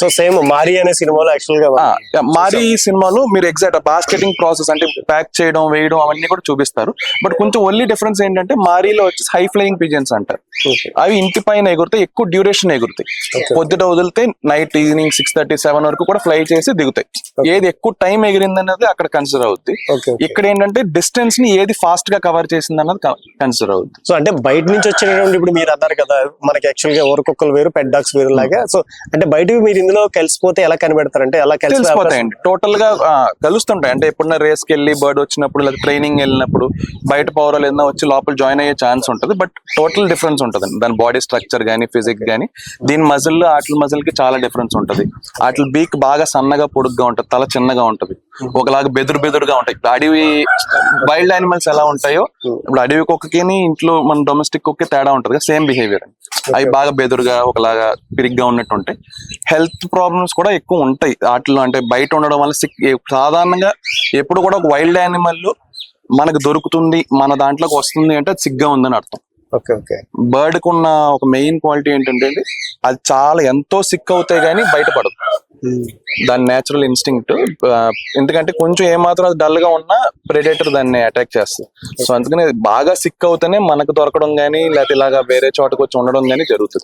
So same మారి అనే సినిమాలో యాక్చువల్గా మారి. ఈ సినిమాలో మీరు ఎగ్జాక్ట్ బాస్కెటింగ్ ప్రాసెస్ అంటే ప్యాక్ చేయడం వేయడం అవన్నీ కూడా చూపిస్తారు. బట్ కొంచెం ఓన్లీ డిఫరెన్స్ ఏంటంటే మారీలో వచ్చి హై ఫ్లయింగ్ పిజన్స్ అంటారు. అవి ఇంటి పైన ఎగురుతాయి ఎక్కువ డ్యూరేషన్ ఎగురుతాయి. పొద్దుట వదిలితే night evening six thirty seven వరకు కూడా ఫ్లై చేసి దిగుతాయి. ఏది ఎక్కువ టైం ఎగిరింది అనేది అక్కడ కన్సిడర్ అవుద్ది. ఇక్కడ ఏంటంటే డిస్టెన్స్ని ఏది ఫాస్ట్గా కవర్ చేసింది అన్నది కన్సిడర్ అవుద్ది. సో అంటే బయట నుంచి వచ్చినటువంటి ఇప్పుడు మీరు అన్నారు కదా మనకి యాక్చువల్గా ఊరకొక్కలు వేరు పెడ్ డాగ్స్ వేరు లాగా సో అంటే బయటవి మీరు ఇందులో కలిసిపోతే ఎలా కనిపెడతారంటే ఎలా కలిసిపోతాయండి. టోటల్గా కలుస్తుంటాయి. అంటే ఎప్పుడన్నా రేస్కి వెళ్ళి బర్డ్ వచ్చినప్పుడు లేదా ట్రైనింగ్ వెళ్ళినప్పుడు బయట పవర్ ఏదైనా వచ్చి లోపల జాయిన్ అయ్యే ఛాన్స్ ఉంటుంది. బట్ టోటల్ డిఫరెన్స్ ఉంటుంది. దాని బాడీ స్ట్రక్చర్ గానీ ఫిజిక్ గానీ దీని మజిల్ ఆటల మజిల్కి చాలా డిఫరెన్స్ ఉంటుంది. ఆటల బీక్ బాగా సన్నగా పొడుగ్గా ఉంటుంది. తల చిన్నగా ఉంటుంది. ఒకలాగా బెదురు బెదురుగా ఉంటాయి. ఇప్పుడు అడవి వైల్డ్ యానిమల్స్ ఎలా ఉంటాయో ఇప్పుడు అడవి కుక్కకి ఇంట్లో మన డొమెస్టిక్ కుక్కకి తేడా ఉంటుంది సేమ్ బిహేవియర్ అవి బాగా బెదురుగా ఒకలాగా పిరిగ్గా ఉన్నట్టు ఉంటాయి హెల్త్ ప్రాబ్లమ్స్ కూడా ఎక్కువ ఉంటాయి. వాటిలో అంటే బయట ఉండడం వల్ల సిక్ సాధారణంగా ఎప్పుడు కూడా ఒక వైల్డ్ యానిమల్ మనకు దొరుకుతుంది మన దాంట్లోకి వస్తుంది అంటే సిగ్గా ఉందని అర్థం. Okay okay. బర్డ్కు ఉన్న ఒక మెయిన్ క్వాలిటీ ఏంటంటే అది చాలా ఎంతో సిక్ అవుతాయి కానీ బయటపడదు దాని నేచురల్ ఇన్స్టింక్ట్ ఎందుకంటే కొంచెం ఏమాత్రం అది డల్గా ఉన్నా ప్రెడేటర్ దాన్ని అటాక్ చేస్తుంది. సో అందుకని బాగా సిక్ అవుతేనే మనకు దొరకడం గానీ లేకపోతే ఇలాగా వేరే చోటకు వచ్చి ఉండడం గానీ జరుగుతుంది.